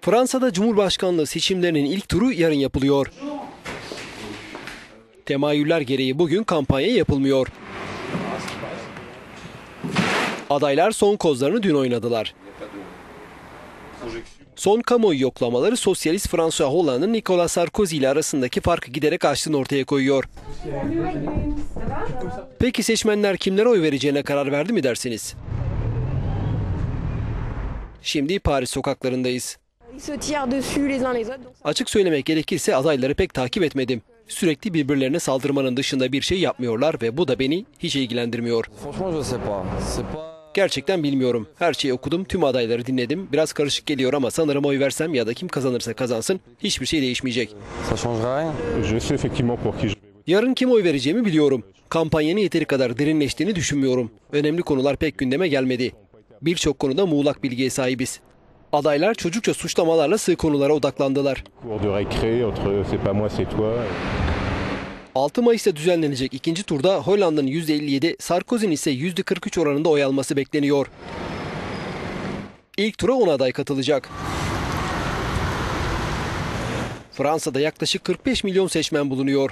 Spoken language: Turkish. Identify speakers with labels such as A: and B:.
A: Fransa'da Cumhurbaşkanlığı seçimlerinin ilk turu yarın yapılıyor. Temayüller gereği bugün kampanya yapılmıyor. Adaylar son kozlarını dün oynadılar. Son kamuoyu yoklamaları sosyalist François Hollande'ın Nicolas Sarkozy ile arasındaki farkı giderek açtığını ortaya koyuyor. Peki seçmenler kimlere oy vereceğine karar verdi mi dersiniz? Şimdi Paris sokaklarındayız. Açık söylemek gerekirse adayları pek takip etmedim. Sürekli birbirlerine saldırmanın dışında bir şey yapmıyorlar ve bu da beni hiç ilgilendirmiyor. Gerçekten bilmiyorum. Her şeyi okudum, tüm adayları dinledim. Biraz karışık geliyor ama sanırım oy versem ya da kim kazanırsa kazansın hiçbir şey değişmeyecek. Yarın kim oy vereceğimi biliyorum. Kampanyanın yeteri kadar derinleştiğini düşünmüyorum. Önemli konular pek gündeme gelmedi. Birçok konuda muğlak bilgiye sahibiz. Adaylar çocukça suçlamalarla sığ konulara odaklandılar.
B: Cours de récré entre c'est pas moi c'est toi.
A: 6 Mayıs'ta düzenlenecek ikinci turda Hollanda'nın %57, Sarkozy'nin ise %43 oranında oy alması bekleniyor. İlk tura 10 aday katılacak. Fransa'da yaklaşık 45 milyon seçmen bulunuyor.